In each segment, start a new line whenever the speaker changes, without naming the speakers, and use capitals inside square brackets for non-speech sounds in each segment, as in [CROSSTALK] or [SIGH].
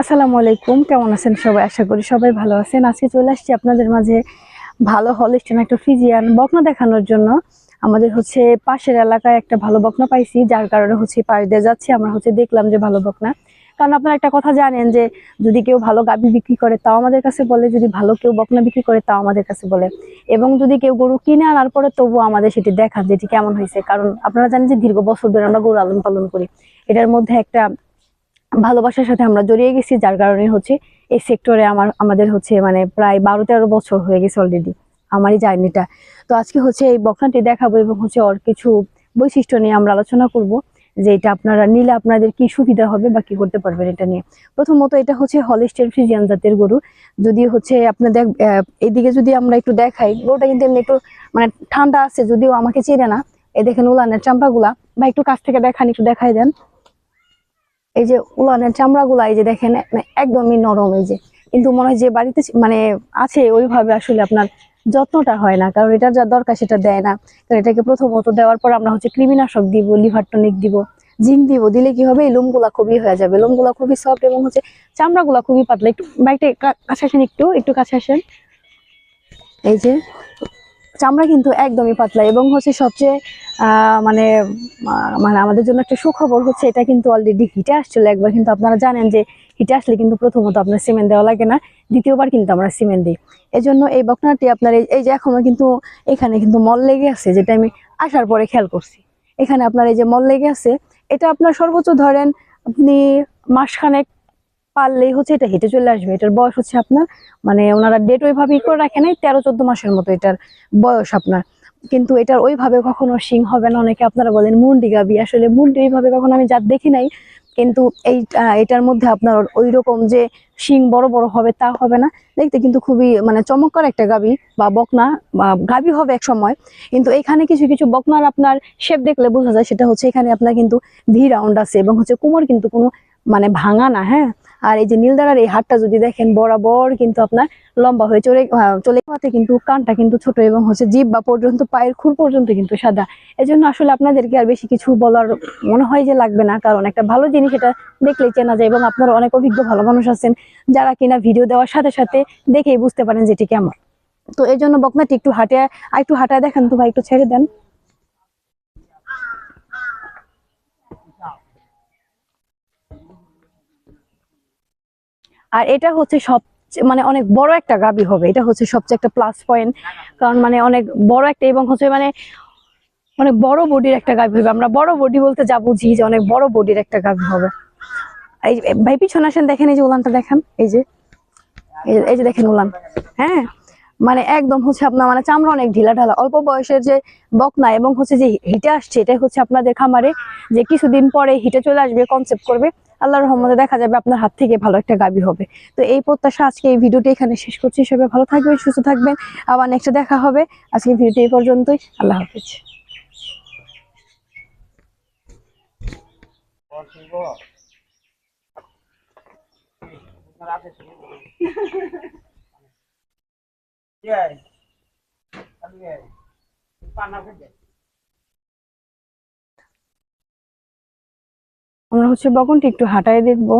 আসসালামু আলাইকুম, কেমন আছেন সবাই? আশা করি সবাই ভালো আছেন। আজকে চলে আসছি আপনাদের মাঝে ভালো হলিস্টেন একটা ফিজিয়ান বকনা দেখানোর জন্য। আমাদের হচ্ছে পাশের এলাকায় একটা ভালো বকনা পাইছি, যার কারণে হচ্ছে পাশ দিয়ে যাচ্ছি। আমরা হচ্ছে দেখলাম যে ভালো বকনা। কারণ আপনারা একটা কথা জানেন যে, যদি কেউ ভালো গাভি বিক্রি করে, তাও আমাদের কাছে বলে। যদি ভালো কেউ বকনা বিক্রি করে, তাও আমাদের কাছে বলে। এবং যদি কেউ গরু কিনে আনার পরে, তবুও আমাদের সেটি দেখান যে এটি কেমন হয়েছে। কারণ আপনারা জানেন যে দীর্ঘ বছর ধরে আমরা গরু লালন পালন করি। এটার মধ্যে একটা ভালোবাসার সাথে আমরা জড়িয়ে গেছি, যার কারণে হচ্ছে এই সেক্টরে আমার, আমাদের হচ্ছে মানে প্রায় বারো তেরো বছর হয়ে গেছে অলরেডি আমারই জার্নিটা তো আজকে হচ্ছে এই বকনাটি দেখাবো এবং হচ্ছে ওর কিছু বৈশিষ্ট্য নিয়ে আমরা আলোচনা করব, যে এটা আপনারা নিলে আপনাদের কি সুবিধা হবে বা কি করতে পারবেন এটা নিয়ে। প্রথমত এটা হচ্ছে হলিস্টের ফ্রিজিয়ান জাতের গরু। যদি হচ্ছে আপনাদের এদিকে যদি আমরা একটু দেখাই, গরুটা কিন্তু এমনি একটু মানে ঠান্ডা আছে, যদিও আমাকে চেনে না। এই দেখেন উলানের চামড়াগুলা, বা একটু কাছ থেকে দেখান, একটু দেখাই দেন। এই যে উলানের চামড়াগুলা এই যে দেখেন মানে একদমই নরম এই যে। কিন্তু মনে হয় যে বাড়িতে মানে আছে ওইভাবে আসলে আপনার যত্নটা হয় না, কারণ এটার যা দরকার সেটা দেয় না। কারণ এটাকে প্রথমত দেওয়ার পর আমরা হচ্ছে কৃমিনাশক দিব, লিভার টনিক দিব, জিঙ্ক দিব, দিলে কি হবে? এই লোমগুলা খুবই হয়ে যাবে। লোমগুলা খুবই সফট এবং হচ্ছে চামড়াগুলা খুবই পাতলা। একটু বাইকটা কাছে আসেন একটু একটু কাছে আসেন। এই যে, চামড়া কিন্তু একদমই পাতলা এবং হচ্ছে সবচেয়ে মানে মানে আমাদের জন্য একটা সুখবর হচ্ছে, এটা কিন্তু অলরেডি হিটে আসছিল। একবার কিন্তু আপনারা জানেন যে হিটে আসলে কিন্তু প্রথমত আপনার সিমেন্ট দেওয়া লাগে না, দ্বিতীয়বার কিন্তু আমরা সিমেন্ট দিই। এজন্য এই বকনাটি আপনার এই- এই যে এখনও কিন্তু এখানে কিন্তু মল লেগে আছে, যেটা আমি আসার পরে খেয়াল করছি। এখানে আপনার এই যে মল লেগে আছে, এটা আপনার সর্বোচ্চ ধরেন আপনি মাসখানেক পারলেই হচ্ছে এটা হেঁটে চলে আসবে। এটার বয়স হচ্ছে আপনার মানে ওনারা ডেট ওইভাবেই করে রাখে নাই তেরো চোদ্দ মাসের মতো এটার বয়স আপনার। কিন্তু এটার ওইভাবে কখনো শিং হবে না। অনেকে আপনারা বলেন, মুন্ডি গাবি। আসলে মুন্ডি ওইভাবে কখনো আমি জাত দেখি নাই, কিন্তু এই এটার মধ্যে আপনার ওই রকম যে শিং বড় বড় হবে তা হবে না। দেখতে কিন্তু খুবই মানে চমৎকার একটা গাবি বা বকনা, বা গাবি হবে এক সময়। কিন্তু এখানে কিছু কিছু বকনার আপনার শেপ দেখলে বোঝা যায়, সেটা হচ্ছে এখানে আপনার কিন্তু ভি রাউন্ড আছে এবং হচ্ছে কোমর কিন্তু কোনো মানে ভাঙা না হ্যাঁ? আর এই যে নীলদারার এই হাটটা যদি দেখেন, বরাবর কিন্তু আপনার লম্বা হয়ে চলে চলে যাওয়াতে কিন্তু কানটা কিন্তু ছোট এবং হচ্ছে জিভ বা পর্যন্ত, পায়ের খুর পর্যন্ত কিন্তু সাদা। এজন্য আসলে আপনাদেরকে আর বেশি কিছু বলার মনে হয় যে লাগবে না, কারণ একটা ভালো জিনিস এটা দেখলেই চেনা যায় এবং আপনারা অনেক অভিজ্ঞ, ভালো মানুষ আছেন, যারা কিনা ভিডিও দেওয়ার সাথে সাথে দেখেই বুঝতে পারেন যে এটি কেমন। তো এই জন্য বকনাটি একটু হাঁটে একটু হাঁটায় দেখেন তো ভাই, একটু ছেড়ে দেন। আর এটা হচ্ছে সব মানে অনেক বড় একটা গাবি হবে। এটা হচ্ছে সবচেয়ে একটা প্লাস পয়েন্ট কারণ মানে অনেক বড় একটা এবং হচ্ছে মানে অনেক বড় বডির একটা গাভী হবে। আমরা বড় বডি বলতে যা বুঝি যে অনেক বড় বডির একটা গাভী হবে। এই ভাই, পিছনে আসেন, দেখেন এই যে উলানটা দেখেন। এই যে, এই যে- দেখেন উলান। হ্যাঁ? মানে একদম হচ্ছে আপনার মানে চামড়া অনেক ঢিলা ঢালা। অল্প বয়সের যে বকনা এবং হচ্ছে যে হিটে আসছে এটা হচ্ছে আপনাদের খামারে যে কিছুদিন পরে হিটে চলে আসবে কনসেপ্ট করবে। আল্লাহর রহমতে দেখা যাবে আপনার হাত থেকে ভালো একটা গাবি হবে। তো এই প্রত্যাশা আজকে এই ভিডিওটি এখানে শেষ করছি। সবাই ভালো থাকবেন, সুস্থ থাকবেন। আবার নেক্সট দেখা হবে। আজকে ভিডিওটি এই পর্যন্তই। আল্লাহ হাফিজ। [LAUGHS] আমরা হচ্ছে বকনটি একটু হাঁটায় দেখব।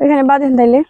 এখানে বাঁধেন তাইলে।